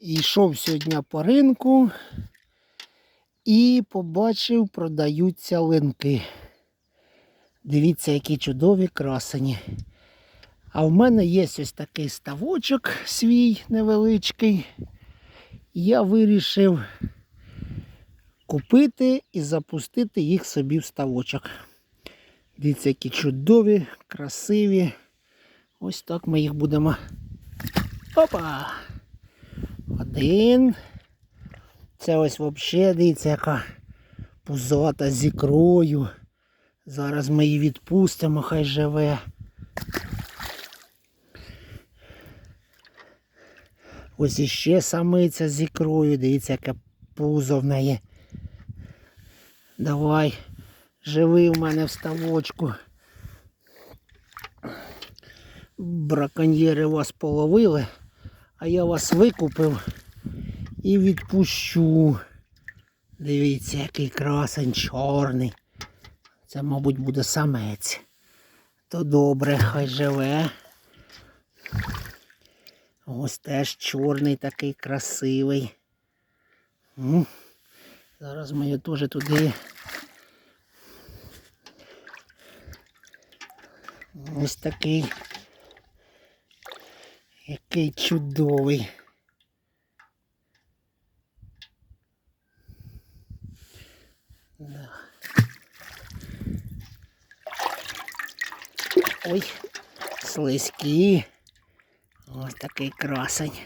Йшов сьогодні по ринку і побачив, продаються линки. Дивіться, які чудові красені. А в мене є ось такий ставочок свій невеличкий. Я вирішив купити і запустити їх собі в ставочок. Дивіться, які чудові, красиві. Ось так ми їх будемо. Опа! Один. Це ось взагалі, дивіться, яка пузата з ікрою. Зараз ми її відпустимо, хай живе. Ось іще самиця з ікрою. Дивіться, яке пузо в неї. Давай, живи в мене в ставочку. Браконьєри вас половили, а я вас викупив і відпущу. Дивіться, який красень чорний. Це, мабуть, буде самець. То добре, хай живе. Ось теж чорний такий красивий. М. Зараз ми його теж туди. Ось такий. Який чудовий. Да. Ой, слизькі. Ось такий красень.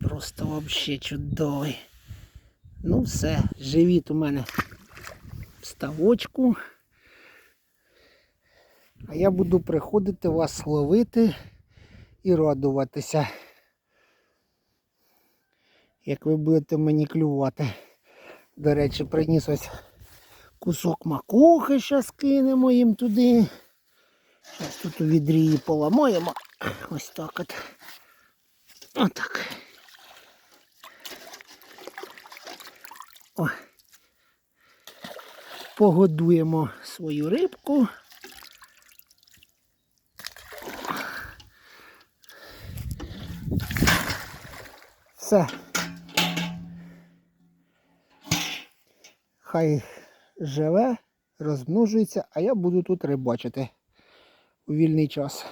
Просто вообще чудовий. Ну все, живіт у мене в ставочку. А я буду приходити вас ловити і радуватися. Як ви будете мені клювати. До речі, приніс ось кусок макухи, зараз кинемо їм туди. Зараз тут у відрі поламаємо. Ось так от. Отак. О. Погодуємо свою рибку. Все. Хай живе, розмножується, а я буду тут рибачити у вільний час.